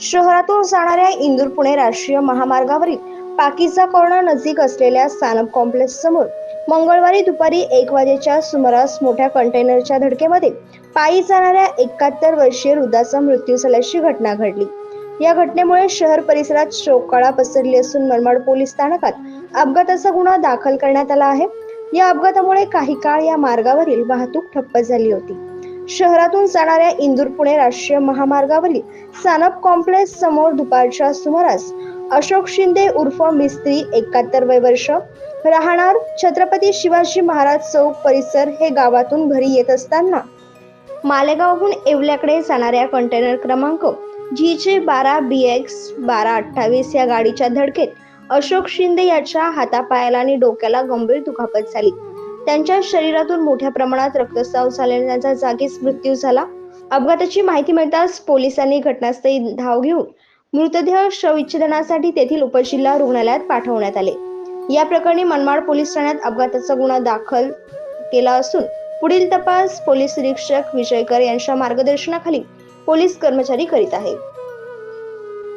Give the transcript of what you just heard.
शहरातून जाणाऱ्या इंदूर पुणे राष्ट्रीय महामार्गावरील पाकीचा कॉर्नर नजीक असलेल्या सानप कॉम्प्लेक्स समोर मंगळवारी दुपारी एक वाजेच्या सुमारास मोठ्या कंटेनरच्या धडकेमध्ये पायी जाणाऱ्या एकाहत्तर वर्षीय वृद्धाचा मृत्यू झाल्याची घटना घडली. या घटनेमुळे शहर परिसरात शोककळा पसरली असून मनमाड पोलीस स्थानकात अपघाताचा गुन्हा दाखल करण्यात आला आहे. या अपघातामुळे काही काळ या मार्गावरील वाहतूक ठप्प झाली होती. शहरातून जाणाऱ्या इंदूर पुणे राष्ट्रीय महामार्गावरील सानप कॉम्प्लेक्स समोर दुपारच्या सुमारास अशोक शिंदे उर्फ मिस्त्री एकाहत्तर वय वर्ष राहणार छत्रपती शिवाजी महाराज चौक परिसर हे गावातून घरी येत असताना मालेगावहून येवल्याकडे जाणाऱ्या कंटेनर क्रमांक जी बारा बी एक्स बारा अठ्ठावीस या गाडीच्या धडकेत अशोक शिंदे याच्या हातापायाला आणि डोक्याला गंभीर दुखापत झाली. त्यांच्या शरीरातून मोठ्या प्रमाणात रक्तस्राव झाल्याने त्यांचा जागीच मृत्यू झाला. अपघाताची माहिती मिळताच पोलिसांनी घटनास्थळी धाव घेऊन मृतदेह शवविच्छेदनासाठी तेथील उपजिल्हा रुग्णालयात पाठवण्यात आले. या प्रकरणी मनमाड पोलीस ठाण्यात अपघाताचा गुन्हा दाखल केला असून पुढील तपास पोलीस निरीक्षक विजयकर यांच्या मार्गदर्शनाखाली पोलीस कर्मचारी करीत आहेत.